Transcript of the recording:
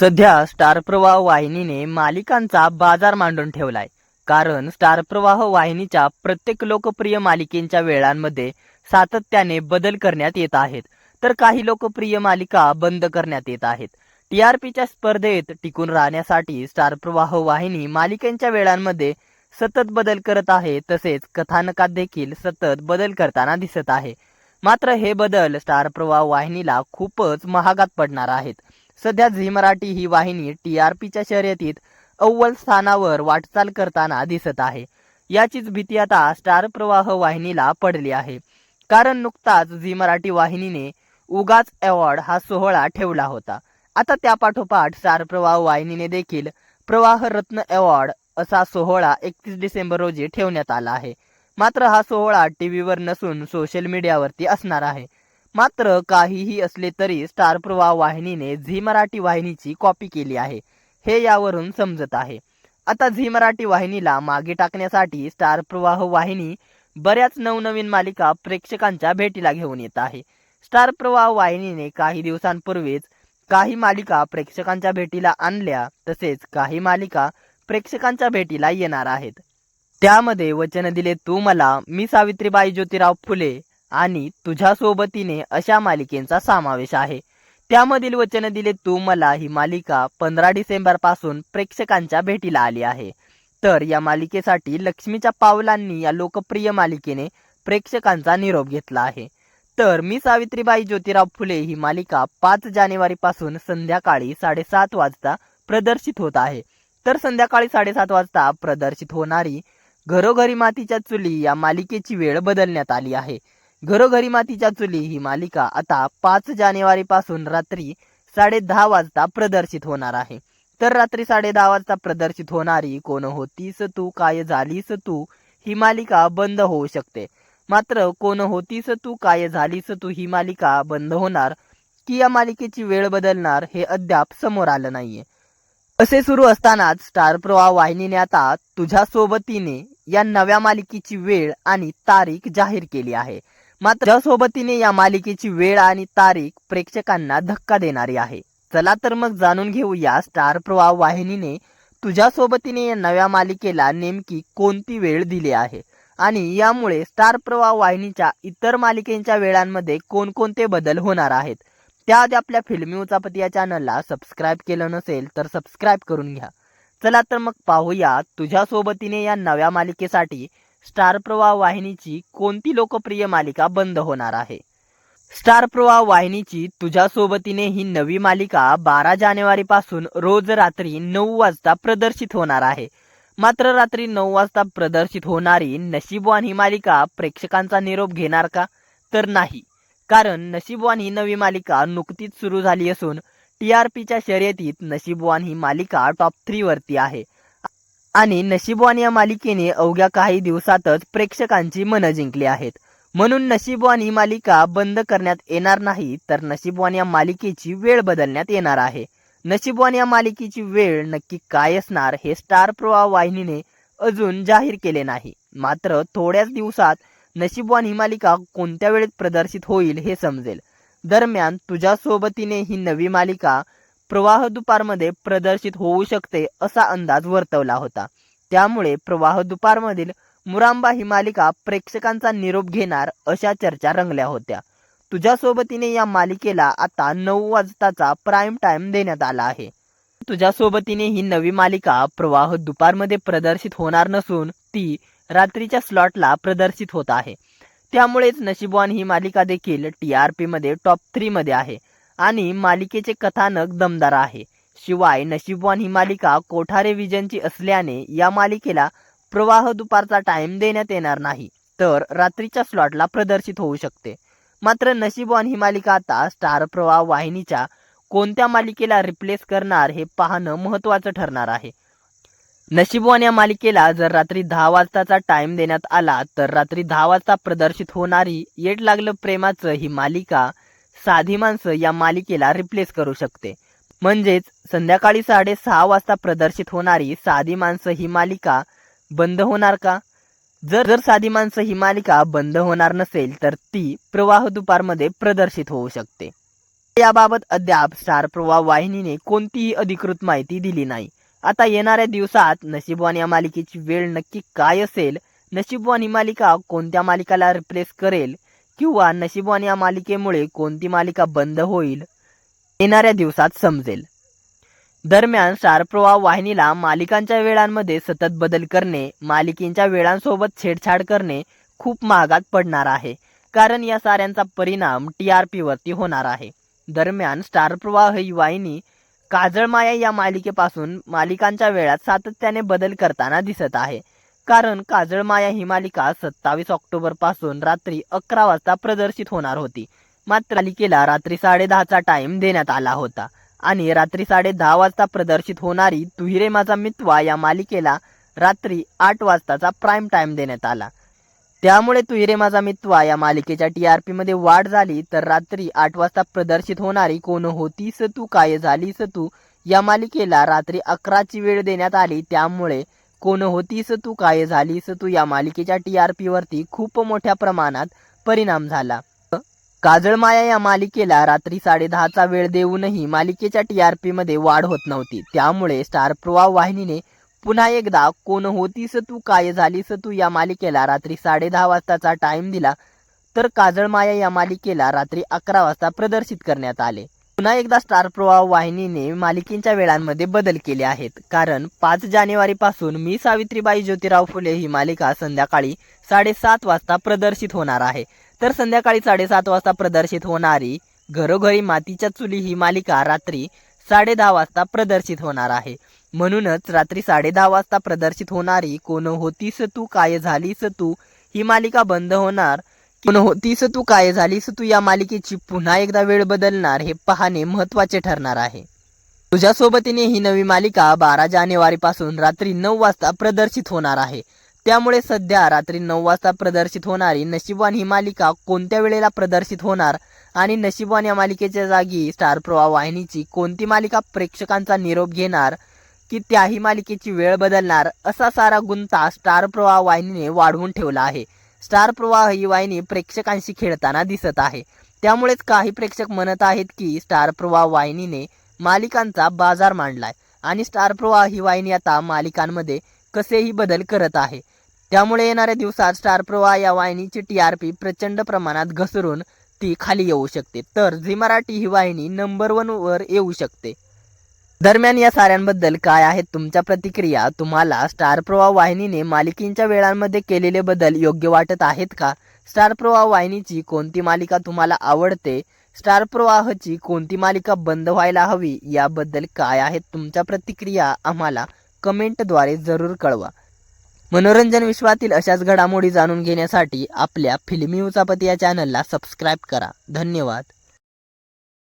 सध्या स्टार प्रवाह वाहिनीने मालिकांचा बाजार मांडून ठेवलाय. कारण स्टार प्रवाह वाहिनीच्या प्रत्येक लोकप्रिय मालिकेंच्या वेळांमध्ये सातत्याने बदल करण्यात येत आहेत. तर काही लोकप्रिय मालिका बंद करण्यात येत आहेत. टीआरपीच्या स्पर्धेत टिकून राहण्यासाठी स्टार प्रवाह वाहिनी मालिकेंच्या वेळांमध्ये सतत बदल करत आहे तसेच कथानकात देखील सतत बदल करताना दिसत आहे. मात्र हे बदल स्टार प्रवाह वाहिनीला खूपच महागात पडणार आहेत. सध्या झी मराठी ही वाहिनी टी आर पीच्या शर्यतीत अव्वल स्थानावर वाटचाल करताना दिसत आहे. याचीच भीती आता स्टार प्रवाह वाहिनीला पडली आहे. कारण नुकताच झी मराठी वाहिनीने उगाच अवॉर्ड हा सोहळा ठेवला होता. आता त्यापाठोपाठ स्टार प्रवाह वाहिनीने देखील प्रवाह रत्न अवॉर्ड असा सोहळा एकतीस डिसेंबर रोजी ठेवण्यात आला आहे. मात्र हा सोहळा टीव्हीवर नसून सोशल मीडियावरती असणार आहे. मात्र काहीही असले तरी स्टार प्रवाह वाहिनीने झी मराठी वाहिनीची कॉपी केली आहे. हे यावरून समजत आहे. आता झी मराठी वाहिनीला मागे टाकण्यासाठी स्टार प्रवाह वाहिनी बऱ्याच नवनवीन मालिका प्रेक्षकांच्या भेटीला घेऊन येत आहे. स्टार प्रवाह वाहिनीने काही दिवसांपूर्वीच काही मालिका प्रेक्षकांच्या भेटीला आणल्या तसेच काही मालिका प्रेक्षकांच्या भेटीला येणार आहेत. त्यामध्ये वचन दिले तू मला मी सावित्रीबाई ज्योतिराव फुले आणि तुझ्या सोबतीने अशा मालिकेचा समावेश आहे. त्यामधील वचन दिले तू मला ही मालिका पंधरा डिसेंबरपासून प्रेक्षकांच्या भेटीला आली आहे. तर या मालिकेसाठी लक्ष्मीच्या पावलांनी या लोकप्रिय मालिकेने प्रेक्षकांचा निरोप घेतला आहे. तर मी सावित्रीबाई ज्योतिराव फुले ही मालिका पाच जानेवारीपासून संध्याकाळी साडेसात वाजता प्रदर्शित होत आहे. तर संध्याकाळी साडेसात वाजता प्रदर्शित होणारी घरोघरी मातीच्या चुली या मालिकेची वेळ बदलण्यात आली आहे. घरोघरी मातीच्या चुली ही मालिका आता पाच जानेवारी पासून रात्री साडे दहा वाजता प्रदर्शित होणार आहे. तर रात्री साडे दहा वाजता प्रदर्शित होणारी कोण होतीस तू काय झालीस तू ही मालिका बंद होऊ शकते. मात्र कोण होतीस तू काय झालीस तू ही मालिका बंद होणार की या मालिकेची वेळ बदलणार हे अद्याप समोर आलं नाहीये. असे सुरू असतानाच स्टार प्रवाह वाहिनीने आता तुझ्या सोबतीने या नव्या मालिकेची वेळ आणि तारीख जाहीर केली आहे. मात्र तुझ्या सोबतीने या मालिकेची वेळ आणि तारीख प्रेक्षकांना धक्का देणारी आहे. चला तर मग जाणून घेऊया स्टार प्रवाह वाहिनीने तुझ्या सोबतीने या नव्या मालिकेला नेमकी कोणती वेळ दिली आहे? आणि यामुळे स्टार प्रवाह वाहिनीच्या इतर मालिकेंच्या वेळांमध्ये कोणकोणते बदल होणार आहेत? त्याआधी आपल्या फिल्मी उचापती या चॅनलला सबस्क्राईब केलं नसेल तर सबस्क्राईब करून घ्या. चला तर मग पाहूया तुझ्या सोबतीने या नव्या मालिकेसाठी स्टार प्रवाह वाहिनीची कोणती लोकप्रिय मालिका बंद होणार आहे? स्टार प्रवाह वाहिनीची तुझ्या सोबतीने ही नवी मालिका बारा जानेवारी पासून रोज रात्री नऊ वाजता प्रदर्शित होणार आहे. मात्र रात्री नऊ वाजता प्रदर्शित होणारी नशीबवान ही मालिका प्रेक्षकांचा निरोप घेणार का? तर नाही. कारण नशीबवान ही नवी मालिका नुकतीच सुरू झाली असून टी आर पीच्या शर्यतीत नशीबवान ही मालिका टॉप थ्री वरती आहे. आणि नशीबवान या मालिकेने अवघ्या काही दिवसातच प्रेक्षकांची मनं जिंकली आहेत. म्हणून नशीबवान ही मालिका बंद करण्यात येणार नाही तर नशीबवान या मालिकेची वेळ बदलण्यात येणार आहे. नशीबवान या मालिकेची वेळ नक्की काय असणार हे स्टार प्रवाह वाहिनीने अजून जाहीर केले नाही. मात्र थोड्याच दिवसात नशीबवान ही मालिका कोणत्या वेळेत प्रदर्शित होईल हे समजेल. दरम्यान तुझ्या सोबतीने ही नवी मालिका प्रवाह दुपारमध्ये प्रदर्शित होऊ शकते असा अंदाज वर्तवला होता. त्यामुळे प्रवाह दुपारमधील मुरांबा ही मालिका प्रेक्षकांचा निरोप घेणार अशा चर्चा रंगल्या होत्या. तुझ्या सोबतीने या मालिकेला आता नऊ वाजताचा प्राईम टाइम देण्यात आला आहे. तुझ्या सोबतीने ही नवी मालिका प्रवाह दुपारमध्ये प्रदर्शित होणार नसून ती रात्रीच्या स्लॉटला प्रदर्शित होत आहे. त्यामुळेच नशीबवान ही मालिका देखील टी आर पीमध्ये टॉप थ्रीमध्ये आहे. आणि मालिकेचे कथानक दमदार आहे. शिवाय नशीबवान ही मालिका कोठारे विजनची असल्याने या मालिकेला प्रवाह दुपारचा टाइम देण्यात येणार नाही तर रात्रीच्या स्लॉटला प्रदर्शित होऊ शकते. मात्र नशीबवान ही मालिका आता स्टार प्रवाह वाहिनीच्या कोणत्या मालिकेला रिप्लेस करणार हे पाहणं महत्त्वाचं ठरणार आहे. नशीबवान या मालिकेला जर रात्री दहा वाजताचा टाइम देण्यात आला तर रात्री दहा वाजता प्रदर्शित होणारी येट लागलं प्रेमाचं ही मालिका साधी माणसं या मालिकेला रिप्लेस करू शकते. म्हणजेच संध्याकाळी साडेसहा वाजता प्रदर्शित होणारी साधी माणसं ही मालिका बंद होणार का? जर जर साधी माणसं ही मालिका बंद होणार नसेल तर ती प्रवाह दुपारमध्ये प्रदर्शित होऊ शकते. याबाबत अद्याप स्टार प्रवाह वाहिनीने कोणतीही अधिकृत माहिती दिली नाही. आता येणाऱ्या दिवसात नशीबवान या मालिकेची वेळ नक्की काय असेल? नशीबवान ही मालिका कोणत्या मालिकाला रिप्लेस करेल? किंवा नशीबवान या मालिकेमुळे कोणती मालिका बंद होईल येणाऱ्या दिवसात समजेल. दरम्यान स्टार प्रवाह वाहिनीला मालिकांच्या वेळांमध्ये सतत बदल करणे मालिकेंच्या वेळांसोबत छेडछाड करणे खूप महागात पडणार आहे कारण या साऱ्यांचा परिणाम टी आर पीवरती होणार आहे. दरम्यान स्टार प्रवाह ही वाहिनी काजळ माया या मालिकेपासून मालिकांच्या वेळात सातत्याने बदल करताना दिसत आहे. कारण काजळ माया ही मालिका सत्तावीस ऑक्टोबरपासून रात्री अकरा वाजता प्रदर्शित होणार होती. मात्र मालिकेला रात्री साडेदहाचा टाइम देण्यात आला होता. आणि रात्री साडे दहा वाजता प्रदर्शित होणारी तुहिरे माझा मित्वा या मालिकेला रात्री आठ वाजताचा प्राईम टाइम देण्यात आला. त्यामुळे तुहिरे माझा मित्वा या मालिकेच्या टी आरमध्ये वाढ झाली तर रात्री आठ वाजता प्रदर्शित होणारी कोण होतीस तू काय झालीस तू या मालिकेला रात्री अकराची वेळ देण्यात आली. त्यामुळे कोण होतीस तू काय झालीस तू या मालिकेच्या टी आर वरती खूप मोठ्या प्रमाणात परिणाम झाला. काजळ माया या मालिकेला रात्री साडेदहाचा वेळ देऊनही मालिकेच्या टी आरमध्ये वाढ होत नव्हती. त्यामुळे स्टार प्रवाह वाहिनीने पुन्हा एकदा कोण होतीस तू काय झालीस तू या मालिकेला रात्री साडेदहा वाजताचा टाइम दिला तर काजळ माया या मालिकेला रात्री अकरा वाजता प्रदर्शित करण्यात आले. पुन्हा एकदा स्टार प्रवाह वाहिनीने मालिकेच्या वेळांमध्ये बदल केले आहेत. कारण पाच जानेवारी पासून मी सावित्रीबाई ज्योतिराव फुले ही मालिका संध्याकाळी साडेसात वाजता प्रदर्शित होणार आहे. तर संध्याकाळी साडेसात वाजता प्रदर्शित होणारी घरोघरी मातीच्या चुली ही मालिका रात्री साडे दहा वाजता प्रदर्शित होणार आहे. म्हणूनच रात्री साडे दहा वाजता प्रदर्शित होणारी कोण होतीस तू काय झालीस तू ही मालिका बंद होणार कोण होतीस तू काय झालीस? तू या मालिकेची पुन्हा एकदा वेळ बदलणार हे पाहणे महत्त्वाचे ठरणार आहे. तुझ्या सोबतीने ही नवी मालिका बारा जानेवारी पासून रात्री नऊ वाजता प्रदर्शित होणार आहे. त्यामुळे सध्या रात्री नऊ वाजता प्रदर्शित होणारी नशीबवान ही मालिका कोणत्या वेळेला प्रदर्शित होणार आणि नशीबवान या मालिकेच्या जागी स्टार प्रवाह वाहिनीची कोणती मालिका प्रेक्षकांचा निरोप घेणार की त्याही मालिकेची वेळ बदलणार असा सारा गुंता स्टार प्रवाह वाहिनीने वाढवून ठेवला आहे. स्टार प्रवाह ही वाहिनी प्रेक्षकांशी खेळताना दिसत आहे. त्यामुळेच काही प्रेक्षक म्हणत आहेत की स्टार प्रवाह वाहिनीने मालिकांचा बाजार मांडलाय. आणि स्टार प्रवाह ही वाहिनी आता मालिकांमध्ये कसेही बदल करत आहे. त्यामुळे येणाऱ्या दिवसात स्टार प्रवाह या वाहिनीची टी आर पी प्रचंड प्रमाणात घसरून ती खाली येऊ शकते. तर झी मराठी ही वाहिनी नंबर वन वर येऊ शकते. दरम्यान या साऱ्यांबद्दल काय आहेत तुमच्या प्रतिक्रिया? तुम्हाला स्टार प्रवाह वाहिनीने मालिकेच्या वेळांमध्ये केलेले बदल योग्य वाटत आहेत का? स्टार प्रवाह वाहिनीची कोणती मालिका तुम्हाला आवडते? स्टार प्रवाहची कोणती मालिका बंद व्हायला हवी? याबद्दल काय आहेत तुमच्या प्रतिक्रिया? आम्हाला कमेंटद्वारे जरूर कळवा. मनोरंजन विश्वातील अशाच घडामोडी जाणून घेण्यासाठी आपल्या फिल्मी उचापती या चॅनलला सबस्क्राईब करा. धन्यवाद.